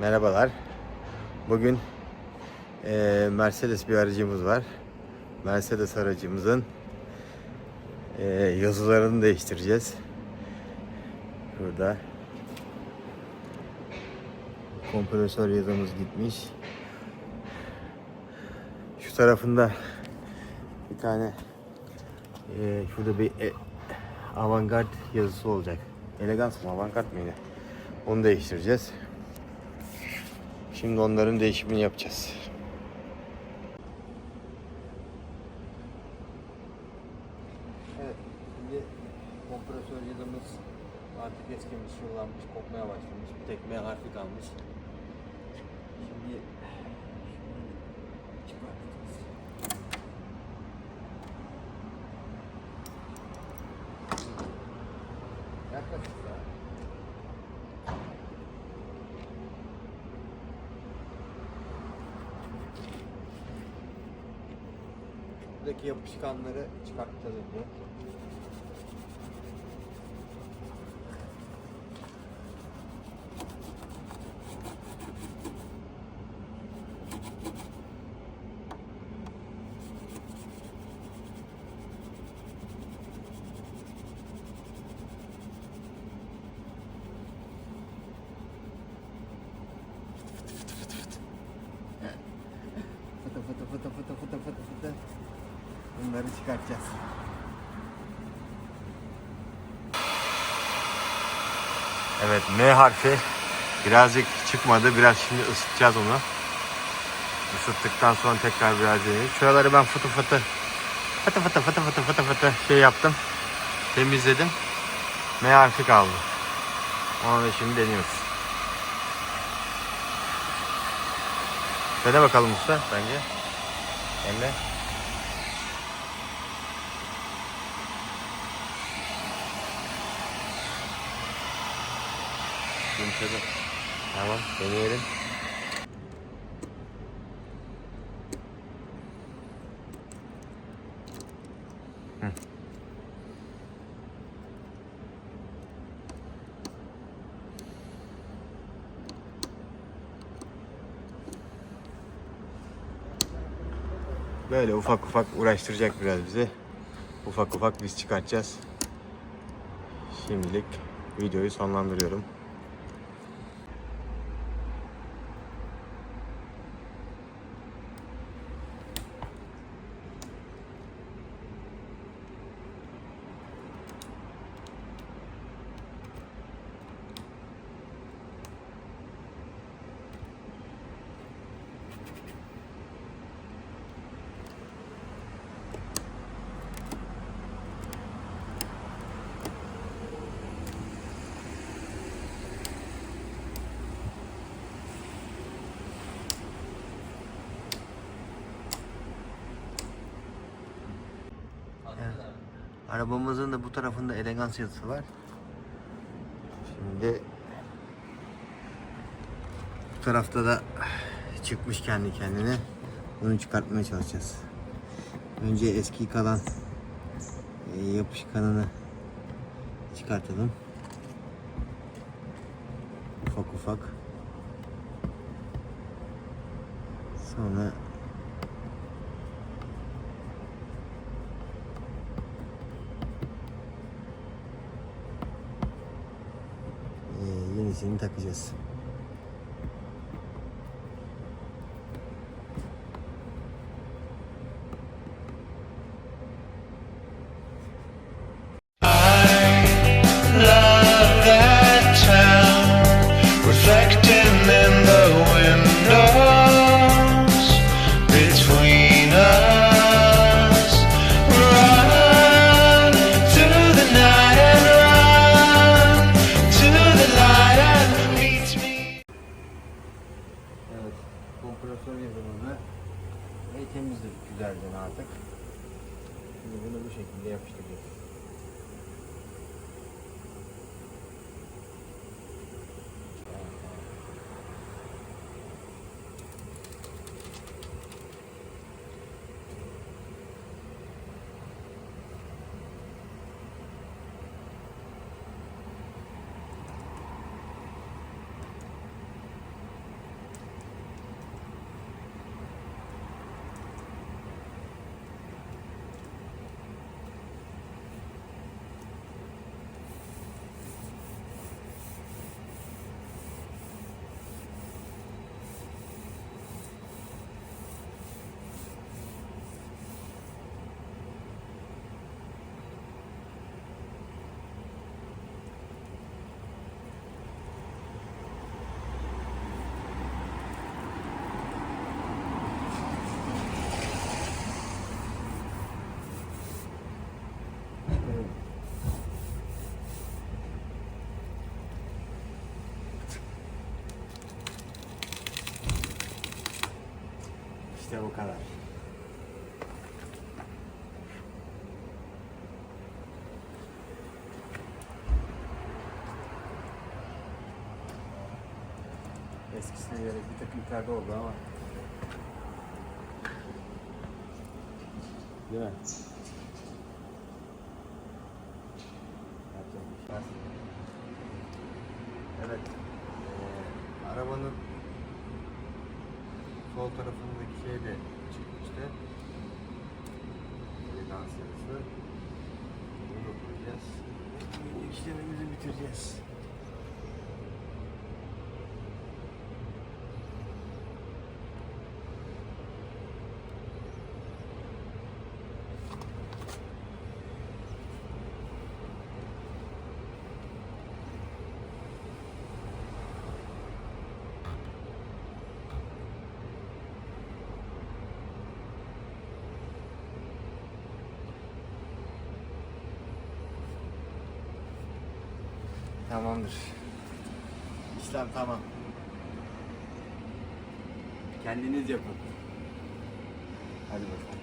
Merhabalar. Bugün eee, Mercedes bir aracımız var. Mercedes aracımızın eee, yazılarını değiştireceğiz. Burada kompresör yazımız gitmiş. Şu tarafında bir tane eee, şurada bir e, avantgard yazısı olacak. Elegans mı avantgard mıydı? Onu değiştireceğiz. Şimdi onların değişimini yapacağız. Şimdi kompresör yılımız artık eskimiş, yıllanmış, kopmaya başlamış. Bir tek M harfi kalmış. Şimdi Buradaki yapışkanları çıkartacağız Bunları çıkartacağız. Evet M harfi birazcık çıkmadı. Biraz şimdi ısıtacağız onu. Isıttıktan sonra tekrar biraz deneyelim. Şuraları ben fıtı fıtı fıtı fıtı fıtı fıtı fıtı fıtı şey yaptım. Temizledim. M harfi kaldı. Onu da şimdi deniyoruz. Dene bakalım usta bence. Emre. Yumuşadı. Tamam deneyelim. Hı. Böyle ufak ufak uğraştıracak biraz bizi. Ufak ufak biz çıkartacağız. Şimdilik videoyu sonlandırıyorum. Arabamızın da bu tarafında elegans yazısı var. Şimdi bu tarafta da çıkmış kendi kendine. Bunu çıkartmaya çalışacağız. Önce eski kalan e, yapışkanını çıkartalım. Ufak ufak. Sonra 選択です。ürünü bu şekilde yapıştırıyoruz. Este é o caralho. Esse que aqui tá pintado ovão, ó. Grande. Evet. Ee, arabanın sol tarafındaki şey de çıkmıştı. Elegans yarısı. Bunu koyacağız. İşlemimizi bitireceğiz. Tamamdır. İşlem tamam. Kendiniz yapın. Hadi bakalım.